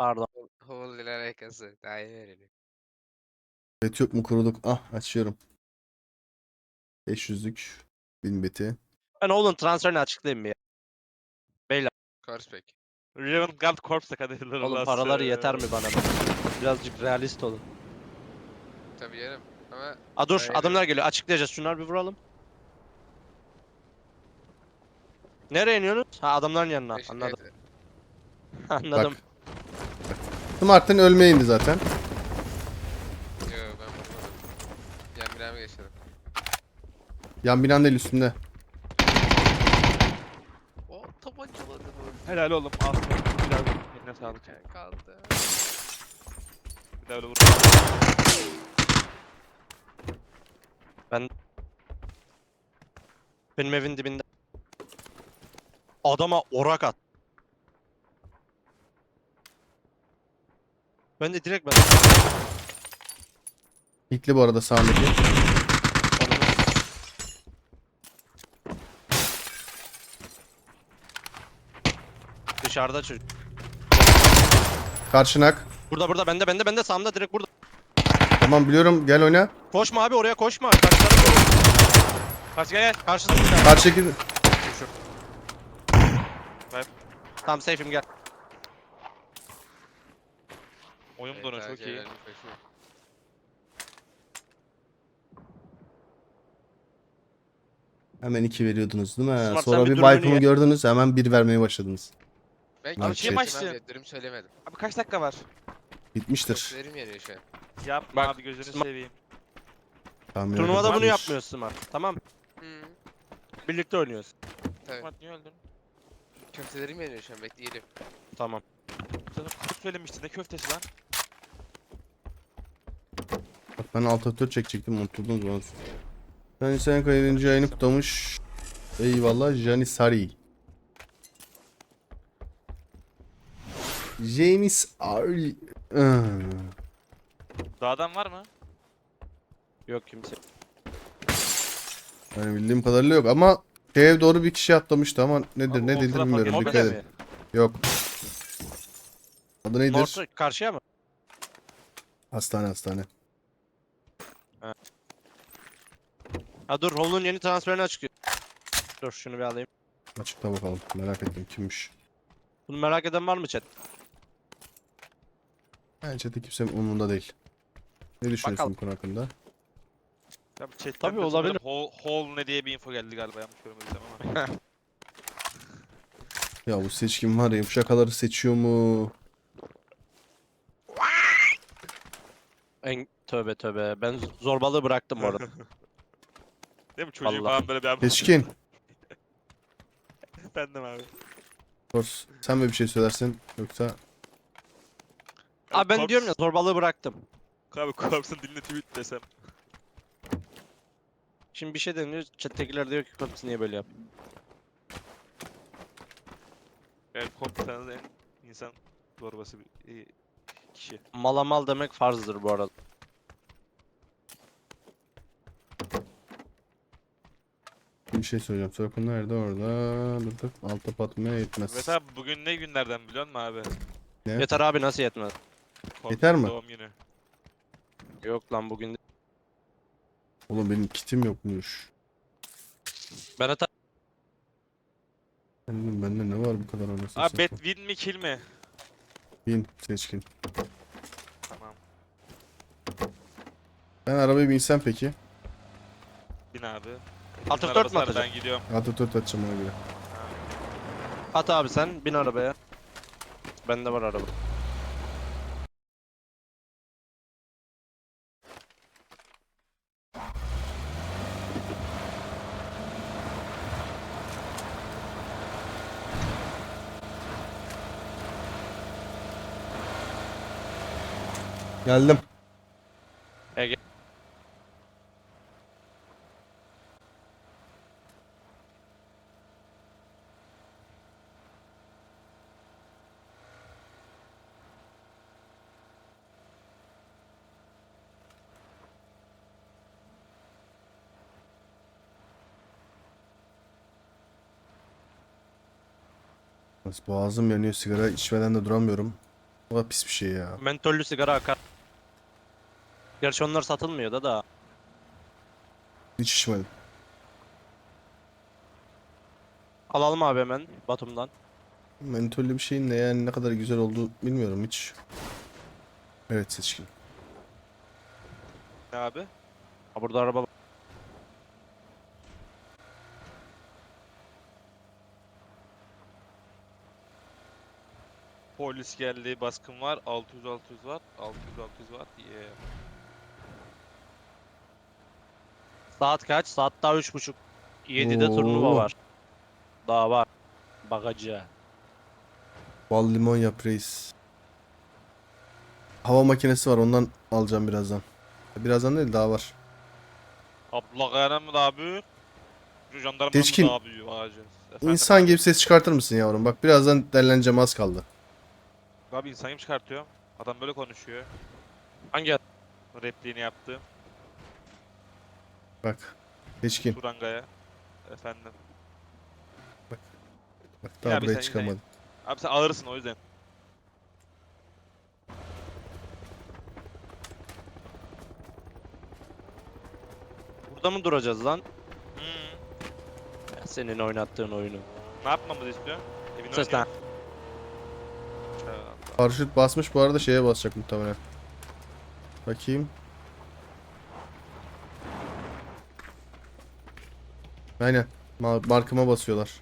Pardon. İle alakası. Daha yeni öğreniyorum. Bet yok mu kuruluk? Ah açıyorum. 500'lük 1000 beti. Ben oğlum transferini açıklayayım bir ya. Korspek. Revenant Guard Corps'ta kadarıyla Oğlum paraları yeter mi bana? Birazcık realist olun. Tabii canım. Ama A dur Aynen. adamlar geliyor. Açıklayacağız. Şunları bir vuralım. Nereye iniyorsunuz? Ha adamların yanına. beş- Anladım. evet, Anladım. Bak. Martin ölmeye indi zaten. Yo ben vurmadım. Yan binamı geçelim. Yan binanın değil üstünde. O tabancaladı bu. Helal oğlum. Aslında biraz eline sağlık. Kaldı. Bir daha öyle vur. Benim evin dibinde. Adama orak at. Ben de direkt ben. İlkli bu arada sağındaki. Dışarıda çocuk. Karşınak. Burada burada bende bende bende sağımda direkt burada. Tamam biliyorum gel oyna. Koşma abi oraya koşma. Karşıda Kaç gel gel. karşıda. Karşıdaki Tamam safe'im gel. Oyun Evet, donuyor daha çok iyi. Celal'in koşuyor. Hemen 2 veriyordunuz değil mi? Smart, sen Sonra bir bir gördünüz hemen 1 vermeye başladınız. Ben Abi, şey-. Dürüm söylemedim. Abi kaç dakika var? Bitmiştir. Yanıyor şu an. Yapma Bak, abi gözünü Smart- seveyim. Tamam, Turnuvada bunu varmış. yapmıyorsun Smart. Tamam. Hı. Birlikte oynuyoruz. Tabii. Smart niye öldün? Köftelerim yanıyor şu an bekleyelim. Tamam. Sana kurt söylemiştin ne köftesi lan? Bak ben alt atör çekecektim unutturdunuz bana. Yani sen kaydedince yayını kutlamış. Eyvallah Janisari. Janis Ari. Ah. Dağdan var mı? Yok kimse. Yani bildiğim kadarıyla yok ama şeye doğru bir kişi atlamıştı ama nedir Abi ne değildir bilmiyorum. Dikkat edin. mi? Yok. Adı nedir? North karşıya mı? Hastane hastane. Ha dur Holland'ın yeni transferini açıklıyor. Dur şunu bir alayım. Açıkla bakalım. Merak ettim kimmiş. Bunu merak eden var mı chat? Bence de kimsenin umurunda değil. Ne düşünüyorsun Bakalım. bu konu hakkında? Ya bu chatten Tabii de sanırım olabilir. Hole ne diye bir info geldi galiba yanlış görmediysem ama. Ya bu seçkin var ya bu şakaları seçiyor mu? En tövbe tövbe. Ben z- zorbalığı bıraktım bu arada. Değil mi çocuğun Allah. falan böyle bir abi. Seçkin. Bendim abi. Dur, sen mi bir şey söylersin yoksa Abi ben Korps- diyorum ya zorbalığı bıraktım. Abi Corps'un diline tweet desem. Şimdi bir şey deniyor. Chat'tekiler diyor ki Korps niye böyle yap? Yani tanıdığın en insan zorbası bir e, kişi. Mala mal demek farzdır bu arada. Bir şey söyleyeceğim. Sorkun nerede orada? Dur dur. Alta patmaya yetmez. Evet abi bugün ne günlerden biliyor musun abi? Ne? Yeter abi nasıl yetmez? Corps'un Yeter mi? Doğum günü. Yok lan bugün. de- Oğlum benim kitim yokmuş. Ben hata Ben dedim, bende ne var bu kadar anasını Abi satayım. bet win mi kill mi? Bin seçkin. Tamam. Ben arabaya binsem peki. Bin abi. Alt Bunun F4 arabası mü var, atacaksın? Ben gidiyorum. Atacağım ona göre. At abi sen bin arabaya. Bende var araba. Geldim. Ege. Boğazım yanıyor sigara içmeden de duramıyorum. O da pis bir şey ya. Mentollü sigara akar. Gerçi onlar satılmıyor da da. Hiç içmedim. Alalım abi hemen Batum'dan. Mentollü bir şeyin ne yani ne kadar güzel olduğu bilmiyorum hiç. Evet seçkin. Ne abi? Ha burada araba var. Polis geldi, baskın var. 600 600 var. 600 600 var. Yeah. Saat kaç? Saat daha üç buçuk. 7'de turnuva Oo. var. Daha var. Bagacı. Bal limon yap reis. Hava makinesi var ondan alacağım birazdan. Birazdan değil daha var. Abla kayanan mı daha büyük? Şu jandarma Seçkin. mı daha büyük ağacı? Efendim İnsan gibi ses çıkartır mısın yavrum? Bak birazdan derleneceğim az kaldı. Abi insan gibi çıkartıyor. Adam böyle konuşuyor. Hangi Repliğini yaptı. Bak. Seçkin. Turangaya. Efendim. Bak daha Ya bir buraya sen- çıkamadı. Abi sen ağırsın o yüzden. Burada mı duracağız lan? Hmm. Senin oynattığın oyunu. Ne yapmamızı istiyorsun? Evin Ses lan. Paraşüt basmış bu arada şeye basacak muhtemelen. Bakayım. Aynen. Ma- markıma basıyorlar.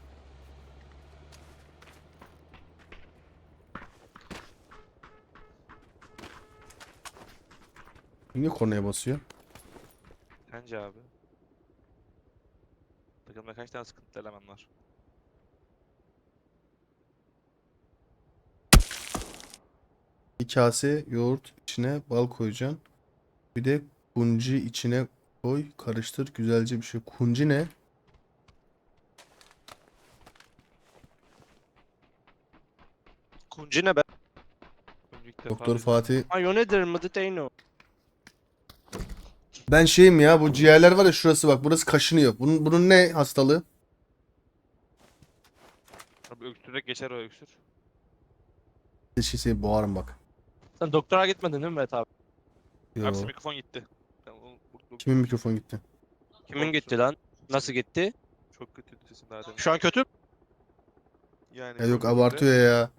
Niye kornaya basıyor? Bence abi. Takımda kaç tane sıkıntılı eleman var? Bir kase yoğurt içine bal koyacaksın. Bir de kunci içine koy. Karıştır güzelce bir şey. Kunci ne? Kunci ne be? Doktor. Fatih. Ha yo nedir Mıdıteyno? Ben şeyim ya bu ciğerler var ya şurası bak burası kaşınıyor. Bunun, bunun ne hastalığı? Abi öksürerek geçer o öksür. Şey seni boğarım bak. Sen doktora gitmedin değil mi Mehmet abi? Yo. Abi senin mikrofon gitti. Ben onu- bu- bu- Kimin mikrofon gitti? Kimin gitti lan? Nasıl gitti? Çok kötü sesin daha demin. Şu an kötü. Yani Ya yok çok kötü. abartıyor ya.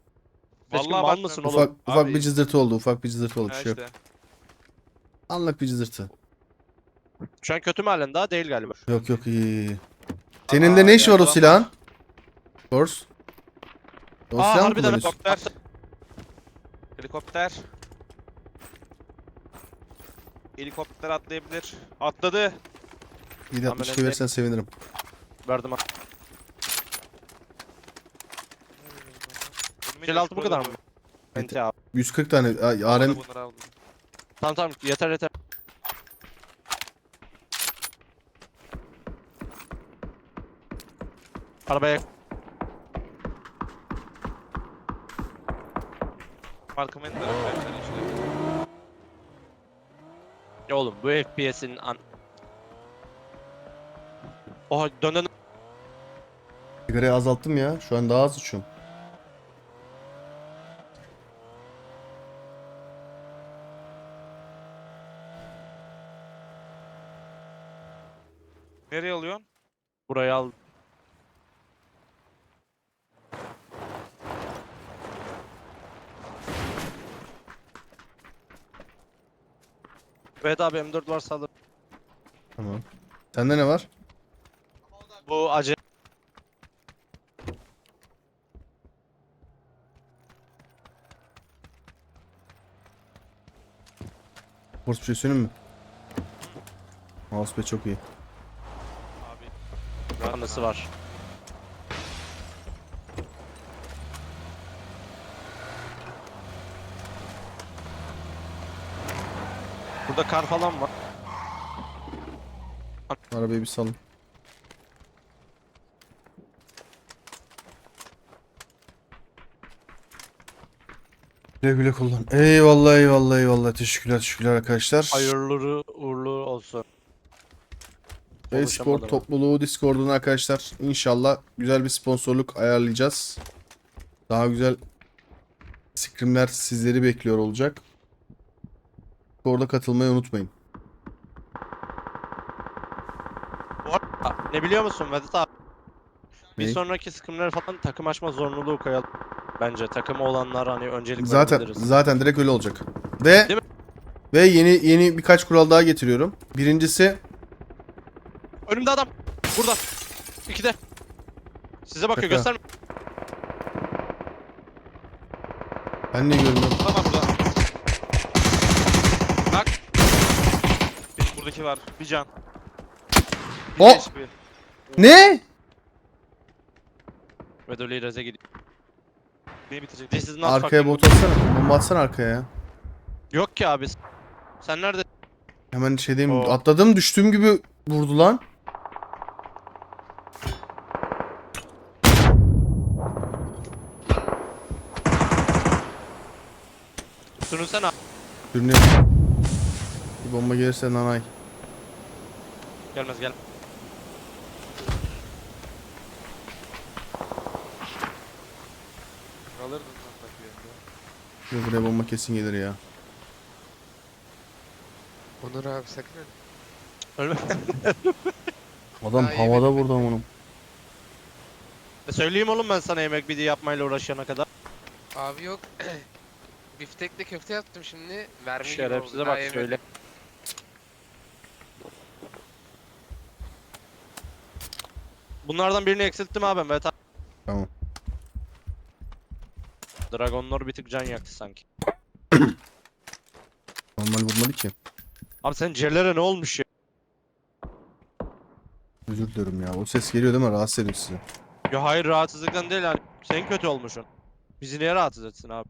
Vallahi mal abartmıyorum. mısın oğlum? Ufak ufak Abi- bir cızırtı oldu. Ufak bir cızırtı oldu. Bir Ha şey yok. işte. Anlık bir cızırtı. Şu an kötü mü halen daha değil galiba. Yok yok iyi, iyi. iyi. Senin de ne işi var o silahın? Force. O Aa, silah mı harbiden kullanıyorsun? Helikopter. Helikopter. Helikopter atlayabilir. Atladı. 762 Ameliyat- verirsen sevinirim. Verdim en altı bu kadar mı? Mente abi. 140 tane. Bunları aldım. Tamam tamam yeter yeter. Arabaya Markım en tarafı. Ben sana şöyle- Ya oğlum bu FPS'in an... Oha dön dön. sigarayı azalttım ya. Şu an daha az içiyorum. Nereye alıyorsun? Burayı al. Evet abi M4 varsa alır. Tamam. Sende ne var? Bu acı. Force bir şey söyleyeyim mi? Mousepad çok iyi. Abi. Anısı var. Burada kar falan var. Arabayı bir salın. Güle güle kullan. Eyvallah eyvallah eyvallah. Teşekkürler teşekkürler arkadaşlar. Hayırlı uğurlu olsun. E-spor topluluğu Discord'un arkadaşlar. İnşallah güzel bir sponsorluk ayarlayacağız. Daha güzel Scrimler sizleri bekliyor olacak. Orada katılmayı unutmayın. Ne biliyor musun Vedat abi? Bir Ney? sonraki sıkımları falan takım açma zorunluluğu koyalım. Bence takımı olanlar hani öncelik Zaten verebiliriz. zaten direkt öyle olacak. Ve Değil mi? ve yeni yeni birkaç kural daha getiriyorum. Birincisi Önümde adam. Burada. İkide. Size bakıyor Şaka. göster. ben ne görmüyorum. Tamam burada. Bak. Benim buradaki var. Bir can. Bir O- HP. Ne? Ve Dolly Reze gidiyor. Beni bitirecek. This is not Arkaya fucking bot atsana. Bomba atsana arkaya ya. Yok ki abi. Sen nerede? Hemen şey diyeyim. O- Atladım düştüğüm gibi vurdu lan. Sürünsene abi. Sürünüyor. Bir bomba gelirse nanay. Gelmez gel. Alırdın lan bir anda. Yok, Buraya bomba kesin gelir ya. Onur abi sakın öyle. Ölme. Adam Daha iyi havada benim vurdu onun. E Söyleyeyim oğlum ben sana yemek bidi yapmayla uğraşana kadar. Abi yok. Biftekle köfte yaptım şimdi. Vermi gibi Şerefsize oldu, bak daha yemedim. söyle. Bunlardan birini eksilttim abi ben. Tamam. Dragonlar bir tık can yaktı sanki. Normal vurmadı ki. Abi sen Celere ne olmuş ya? Özür dilerim ya. O ses geliyor değil mi? Rahatsız ediyor sizi. Ya hayır rahatsızlıktan değil hani. Sen kötü olmuşsun. Bizi niye rahatsız etsin abi?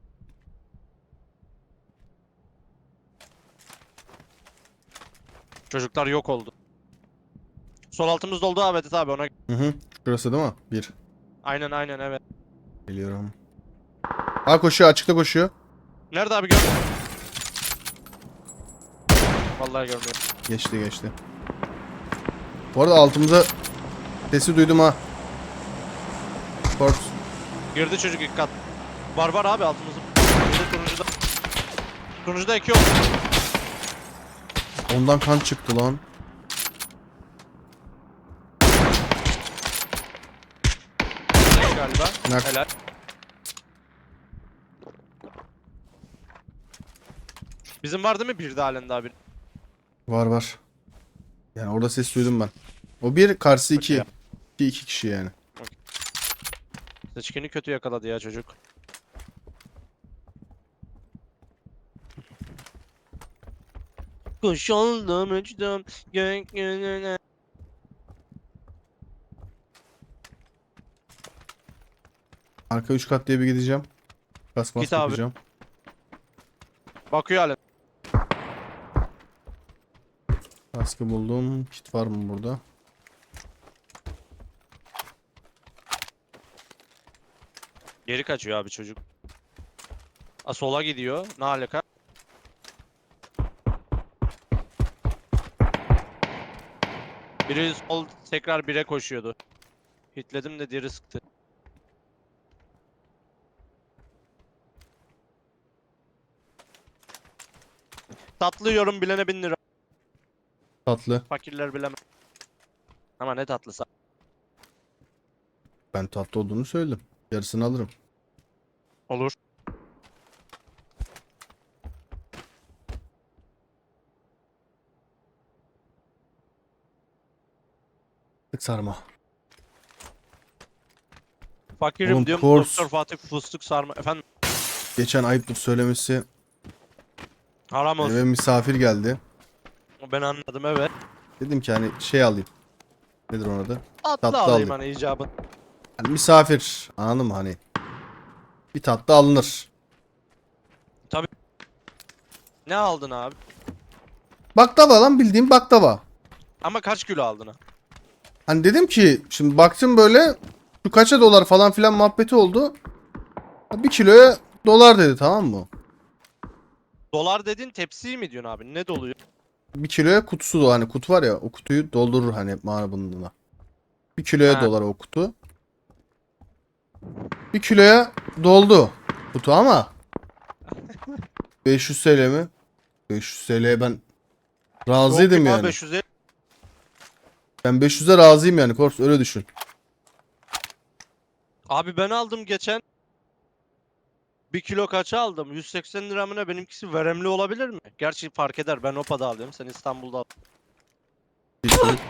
Çocuklar yok oldu. Sol altımız doldu abi Vedat abi ona. Hı hı. Şurası değil mi? Bir. Aynen aynen evet. Geliyorum. Ha koşuyor. Açıkta koşuyor. Nerede abi gördün? Vallahi görmüyorum. Geçti geçti. Bu arada altımıza sesi duydum ha. Port. Girdi çocuk ilk kat. Var var abi altımızda. Girdi turuncuda. Turuncuda iki oldu. Ondan kan çıktı lan. Galiba. Nak. Helal. Bizim var değil mi bir de halen daha bir? Var var. Yani orada ses duydum ben. O bir karşı iki. Okey. İki, iki kişi yani. Seçkini kötü yakaladı ya çocuk. Kuş oldum uçtum gökyüzüne. Arka üç kat diye bir gideceğim. Kas bas Git abi. yapacağım. Bakıyor halen. Kaskı buldum. Kit var mı burada? Geri kaçıyor abi çocuk. A sola gidiyor. Ne alaka? Biri sol tekrar bire koşuyordu. Hitledim de diğeri sıktı. Tatlı yorum bilene bin lira. Tatlı. Fakirler bilemez. Ama ne tatlısı. Ben tatlı olduğunu söyledim. Yarısını alırım. Olur. Tık sarma. Fakirim Oğlum, diyorum. kors- Doktor Fatih fıstık sarma. Efendim Geçen ayıptır söylemesi haram olsun. eve misafir geldi. Ben anladım evet. Dedim ki hani şey alayım. Nedir onun adı? Tatlı, Tatlı alayım alayım. hani icabı. Hani misafir. Anladın mı hani? Bir tatlı alınır. Ne aldın abi? Baklava lan bildiğim baklava. Ama kaç kilo aldın ha? Hani dedim ki şimdi baktım böyle şu kaça dolar falan filan muhabbeti oldu. Bir kiloya dolar dedi tamam mı? Dolar dedin tepsiyi mi diyorsun abi? Ne doluyor? Bir kiloya kutusu da hani kutu var ya o kutuyu doldurur hani mağarabında. Bir kiloya Ha. dolar o kutu. Bir kiloya doldu kutu ama 500 TL mi? 500 TL'ye ben razıydım Yok, yani. 550. Ben 500'e razıyım yani Korps öyle düşün. Abi ben aldım geçen. 1 kilo kaça aldım? 180 lira mı ne? Benimkisi veremli olabilir mi? Gerçi fark eder. Ben Opa'da alıyorum. Sen İstanbul'da al.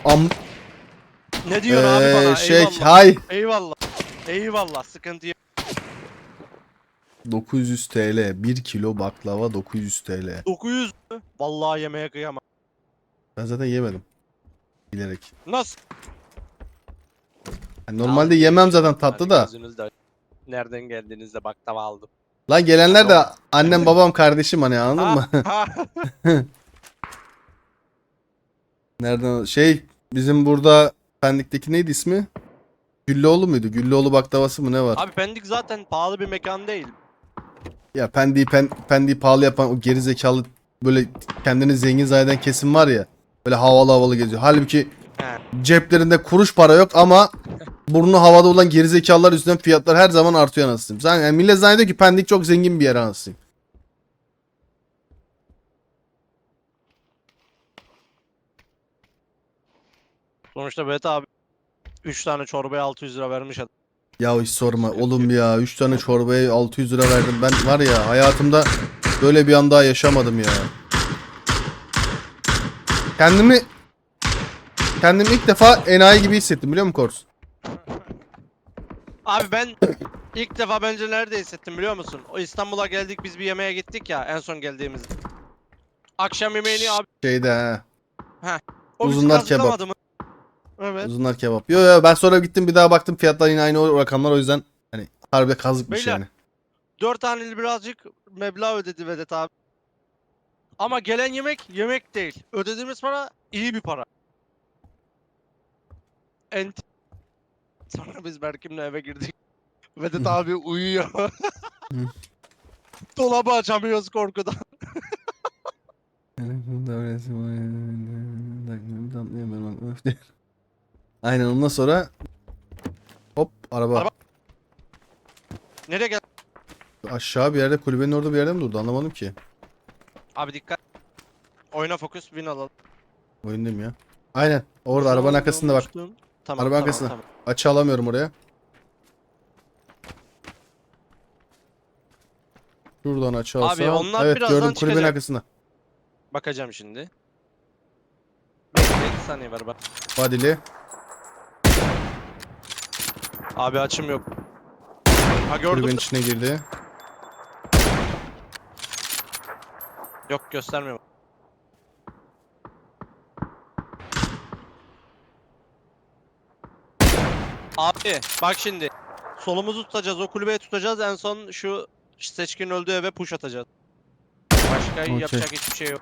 Am Ne diyorsun abi Ee, bana? şey Eyvallah. hay Eyvallah. Eyvallah. Sıkıntı yok. 900 TL 1 kilo baklava 900 TL. 900 mü? Vallahi yemeğe kıyamam. Ben zaten yemedim. Bilerek. Nasıl? Yani normalde yemem zaten tatlı da. gözünüzde- Nereden geldiğinizde baklava aldım. Lan gelenler de annem babam kardeşim hani anladın mı? Nereden şey bizim burada Pendik'teki neydi ismi? Güllüoğlu muydu? Güllüoğlu baklavası mı ne var? Abi Pendik zaten pahalı bir mekan değil. Ya Pendik'i pen, Pendik'i pahalı yapan o geri zekalı böyle kendini zengin zanneden kesim var ya. Böyle havalı havalı geziyor. Halbuki He. ceplerinde kuruş para yok ama burnu havada olan geri zekalılar yüzünden fiyatlar her zaman artıyor anasını. Zaten yani millet zannediyor ki Pendik çok zengin bir yer anasını. Sonuçta Bet abi 3 tane çorbaya 600 lira vermiş adam. Ya hiç sorma oğlum ya 3 tane çorbaya 600 lira verdim. Ben var ya hayatımda böyle bir an daha yaşamadım ya. Kendimi kendimi ilk defa enayi gibi hissettim biliyor musun Kors? Abi ben ilk defa bence nerede hissettim biliyor musun? O İstanbul'a geldik biz bir yemeğe gittik ya en son geldiğimizde. Akşam yemeğini abi Şeyde ha. o bizi Uzunlar kebap. mı? Evet. Uzunlar kebap. Yo yo ben sonra gittim bir daha baktım fiyatlar yine aynı o rakamlar o yüzden hani harbi kazıkmış Beyler, yani. 4 taneli birazcık meblağ ödedi Vedat abi. Ama gelen yemek yemek değil. Ödediğimiz para iyi bir para. Sonra biz Berkim'le eve girdik. Vedat abi uyuyor. Dolabı açamıyoruz korkudan. Aynen ondan sonra hop araba. Araba. Nereye gel? Aşağı bir yerde kulübenin orada bir yerde mi durdu anlamadım ki. Abi dikkat. Oyuna fokus win alalım. Oyundayım ya. Aynen orada arabanın arkasında bak. Tamam, Arabanın tamam, arkasında. tamam. Açı alamıyorum oraya. Şuradan açı Abi, alsam. onlar evet birazdan gördüm çıkacak. arkasında. Bakacağım şimdi. Bekle 2 saniye ver bak. Vadili. Abi açım yok. Ha gördüm. Kulübenin içine girdi. Yok göstermiyor. Abi bak şimdi. Solumuzu tutacağız, o kulübeyi tutacağız. En son şu seçkin öldüğü eve push atacağız. Başka Okey. yapacak hiçbir şey yok.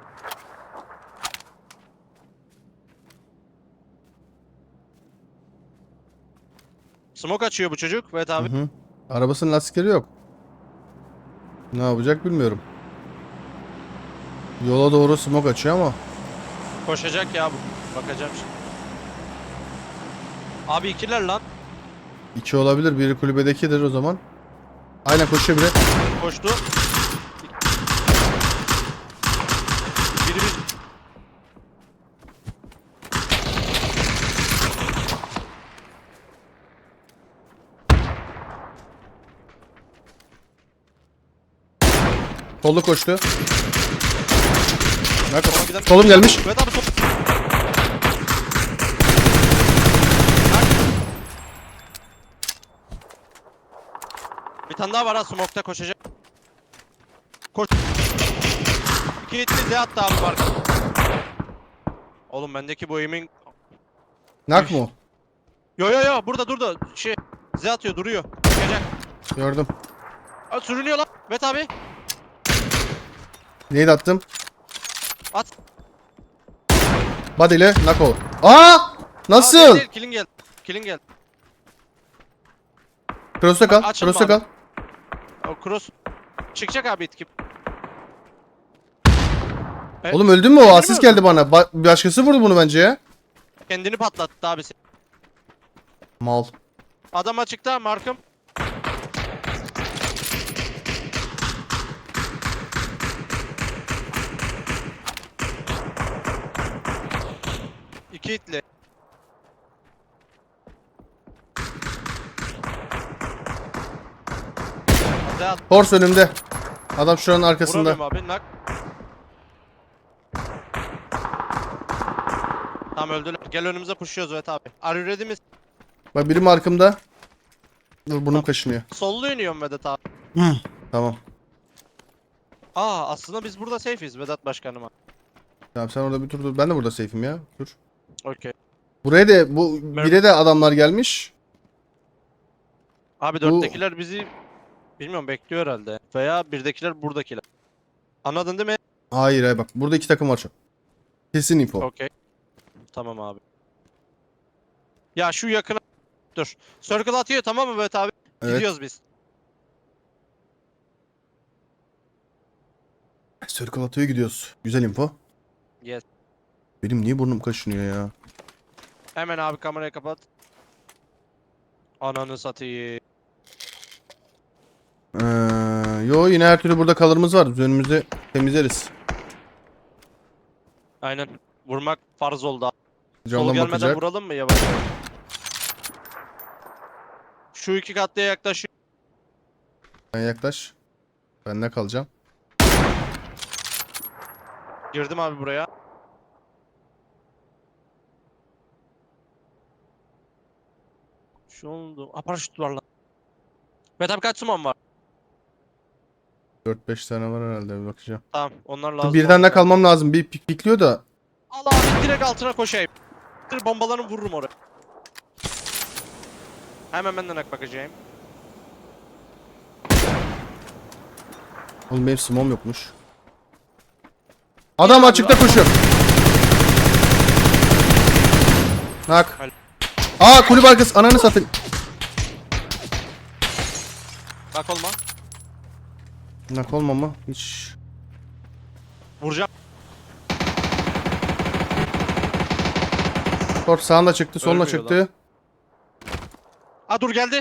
Smoke açıyor bu çocuk. Evet abi. Hı hı. Arabasının lastikleri yok. Ne yapacak bilmiyorum. Yola doğru smoke açıyor ama. Koşacak ya bu. Bakacağım şimdi. Abi ikiler lan. İki olabilir. Biri kulübedekidir o zaman. Aynen koşuyor biri. Koştu. Biri bir... Solda koştu. Solum gelmiş. Evet abi sol. Tane daha var ha smoke'ta koşacak. Koş. İki hitli Z attı abi var. Oğlum bendeki bu emin... Nak mı o? Yo yo yo burada durdu. Şey Z atıyor duruyor. Çıkacak. Gördüm. Aa, sürünüyor lan. Bet abi. Neyi attım? At. Body ile Nako. Aa! Aa, Nasıl? değil, değil, Killing geldi. Killing geldi. Cross'ta kal. Açılma abi. kal. O cross çıkacak abi itkip. Evet. Oğlum öldün mü o? Asist geldi bana. Ba başkası vurdu bunu bence ya. Kendini patlattı abi. Mal. Adam açıkta Markım. İki hitli. Hadi at. Horse önümde. Adam şuranın arkasında. Vuramıyorum abi. Nak. Tamam öldüler. Gel önümüze pushuyoruz evet abi. Are you ready mi? Bak biri markımda. Dur burnum kaşınıyor. Sollu iniyorum Vedat abi. Tamam. Aa aslında biz burada safe'iz Vedat başkanıma. Tamam sen orada bir tur dur. Ben de burada safe'im ya. Dur. Okey. Buraya da bu bire de adamlar gelmiş. Abi Bu- dörttekiler bizi bilmiyorum bekliyor herhalde. Veya birdekiler buradakiler. Anladın değil mi? Hayır hayır bak. Burada iki takım var şu. an. Kesin info. Okey. Tamam abi. Ya şu yakına dur. Circle atıyor tamam mı Vedat abi? Evet. Gidiyoruz biz. Circle atıyor gidiyoruz. Güzel info. Yes. Benim niye burnum kaşınıyor ya? Hemen abi kamerayı kapat. Ananı satayım. Ee, yo yine her türlü burada kalırımız var. Biz önümüzde temizleriz. Aynen. Vurmak farz oldu abi. Sol Camdan gelmeden bakacak. vuralım mı yavaş? Şu iki katlıya yaklaşıyor. Sen yaklaş. Ben ne kalacağım? Girdim abi buraya. Şu oldu. Aa paraşüt var lan. Abi kaç suman var? 4-5 tane var herhalde bir bakacağım. Tamam onlar lazım. birden de kalmam lazım. Bir pik pikliyor da. Al abi direkt altına koşayım. Bombalarını vururum oraya. Hemen benden ak bakacağım. Oğlum benim smom yokmuş. Adam açıkta koşuyor. Nak. Aa kulüp arkası ananı satın. Bak olma. Nak olma mı? Hiç. Vuracağım. Kort sağında çıktı, soluna Ölmüyor çıktı. Aa dur geldi.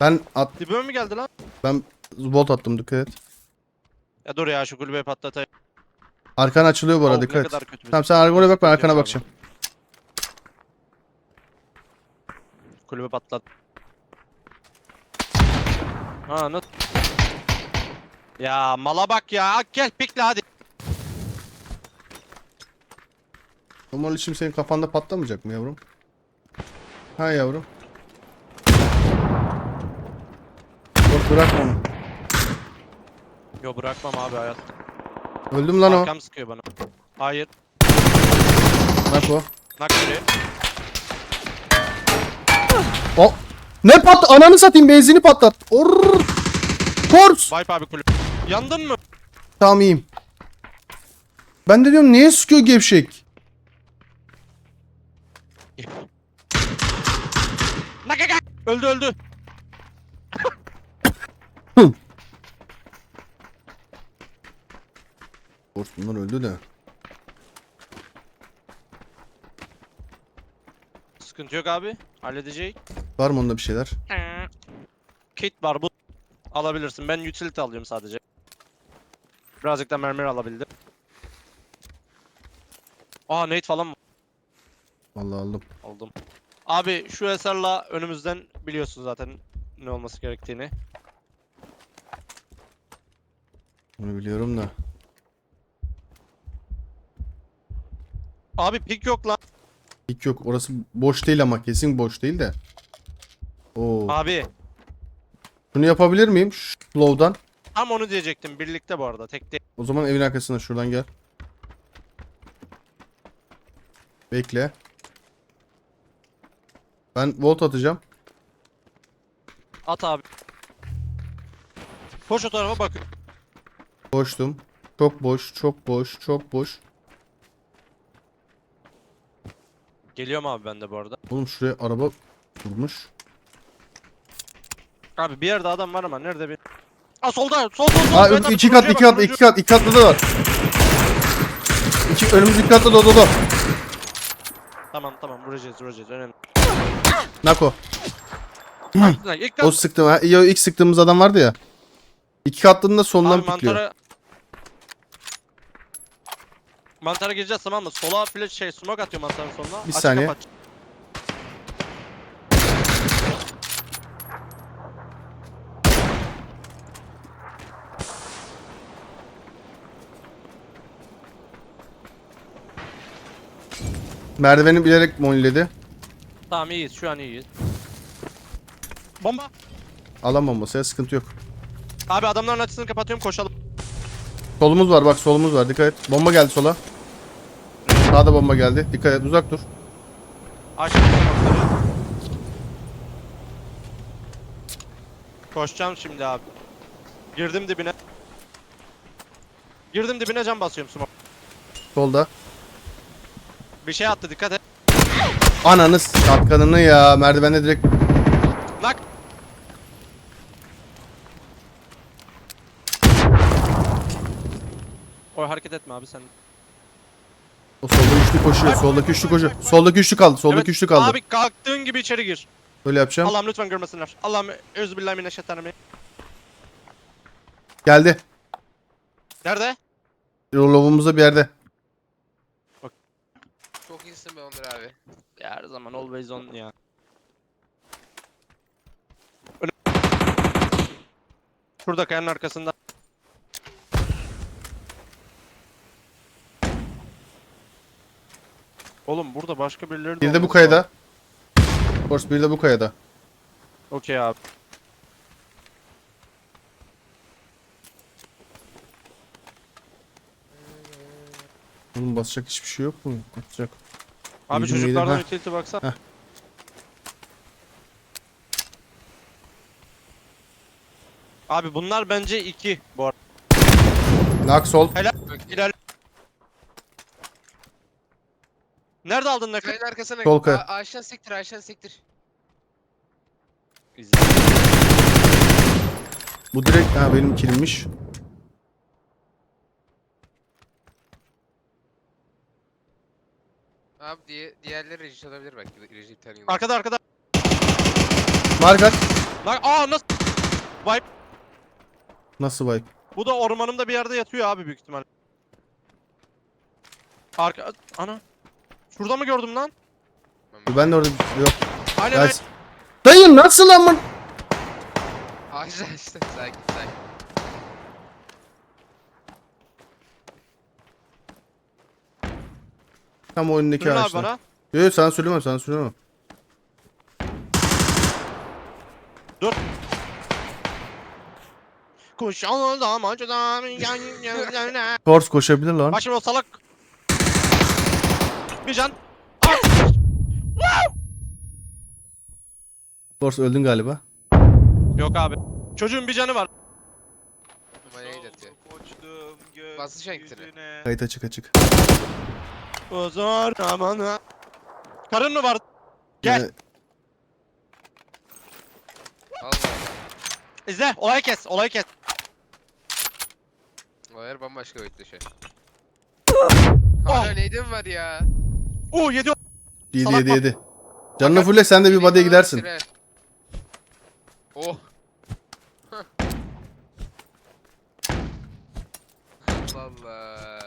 Ben at Dibime mi geldi lan? ben volt attım dikkat et. Ya dur ya şu kulübeyi patlatayım. Arkan açılıyor bu arada Oh, ne dikkat et. kadar kötü bir Tamam sen arkana bak ben arkana Yok abi. bakacağım. Kulübe patlat. Ha ne? Ya mala bak ya. Gel pikle hadi. Normal için senin kafanda patlamayacak mı yavrum? Ha yavrum. Kort bırakma onu. Yo bırakmam abi hayat. Öldüm lan o. Arkam sıkıyor bana. Hayır. Nak o. Nak biri. O. Ne pat? Ananı satayım benzini patlat. Orr. Kors. Vibe abi kulübe. Yandın mı? Tamam iyiyim. Ben de diyorum niye sıkıyor gevşek? Öldü öldü. Kors bunlar öldü de. Sıkıntı yok abi. Halledecek. Var mı onda bir şeyler? Kit var bu. Alabilirsin. Ben utility alıyorum sadece. Birazcık da mermi alabildim. Aa nade falan mı? Vallahi aldım. Aldım. Abi şu eserla önümüzden biliyorsun zaten ne olması gerektiğini. Bunu biliyorum da. Abi pik yok lan. Hiç yok. Orası boş değil ama kesin boş değil de. Oo. Abi Şunu yapabilir miyim? Slow'dan. Tam onu diyecektim. Birlikte bu arada. Tek değil. O zaman evin arkasına şuradan gel. Bekle. Ben volt atacağım. At abi. Koş o tarafa bak. Boştum. Çok boş, çok boş, çok boş. Geliyorum abi ben de bu arada. Oğlum şuraya araba durmuş. Abi bir yerde adam var ama nerede bir... Aa solda! Sol sol sol! Aa Evet abi, iki kat, turuncuya iki bak, kat, iki turuncu. kat, iki katlı da var. İki, önümüz iki katlı da dolu. Tamam tamam vuracağız vuracağız önemli. Nako. İlk O kat sıktım. Ha, iyi, o ilk sıktığımız adam vardı ya. İki katlının da sonundan abi pikliyor. mantara... Mantara gireceğiz tamam mı? Sola flash şey smoke atıyor mantarın soluna. Bir Aç saniye. kapat. Merdiveni bilerek moniledi. Tamam iyiyiz şu an iyiyiz. Bomba. Alan bombası ya sıkıntı yok. Abi adamların açısını kapatıyorum koşalım. Solumuz var bak solumuz var dikkat et. Bomba geldi sola. Sağda bomba geldi. Dikkat et uzak dur. Smoke'ları. Koşacağım şimdi abi. Girdim dibine. Girdim dibine cam basıyorum smoke. Solda. Bir şey attı dikkat et. Ananı satkanını ya. Merdivende direkt Nak. Oy hareket etme abi sen. o solda üçlü koşuyor. Soldaki üçlü koşuyor. Soldaki üçlü kaldı. Soldaki Evet, üçlü kaldı. Abi kalktığın gibi içeri gir. Böyle yapacağım. Allah'ım lütfen görmesinler. Allah'ım özbillahimineşşeytanirracim. Geldi. Nerede? Lovumuzda bir yerde. İyisin be Onur abi. Ya her zaman always on ya. Şurada kayanın arkasında. Oğlum burada başka birileri de Bir de bu olması kayada. lazım. Force bir de bu kayada. Okey abi. Oğlum basacak hiçbir şey yok mu? Basacak. Abi Yedim, yedim, çocuklardan ha. utility baksana. Heh. Abi bunlar bence iki bu arada. Nak sol. İler. Nerede aldın nakı? Kayın arkasına Sol kaya. A- Ağaçtan sektir ağaçtan sektir. Bu direkt ha benim kilimmiş. Abi diye, diğerleri rejit olabilir belki. Rejit tanıyor. Arkada arkada. Margat. Lan aa nasıl? Nasıl vibe? Bu da ormanımda bir yerde yatıyor abi büyük ihtimal. Arka ana. Şurada mı gördüm lan? Ben de orada yok. Aynen aynen. Dayı nasıl amın? Ağaçtan işte sakin sakin. Tam o önündeki Sürün abi ağaçta. bana. Yok yok sana söylemem sana söylemem. Kuş oldu maçdan yan yana. Force koşabilir lan. Bak şimdi o salak. Bir can. Force öldün galiba. Yok abi. Çocuğun bir canı var. Numaraya gidiyor. Koçtum Basacak itini. gökyüzüne. Kayıt açık açık. Uzun amana. Karın mı var? Gel. Ee, Allah. İzle. Olayı kes. Olayı kes. Olaylar bambaşka an. Oh. Hala neydim var ya? Oo yedi. yedi Salak yedi bak. yedi. Canına fulle sen de bir body'ye gidersin. Oh. Hah. Allah Allah.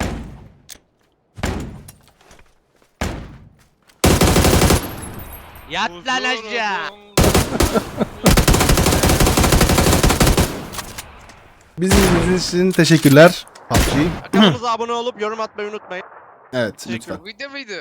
Yat lan aşağı. Bizim izlediğiniz için teşekkürler. PUBG. Kanalımıza abone olup yorum atmayı unutmayın. Evet lütfen. Video muydu?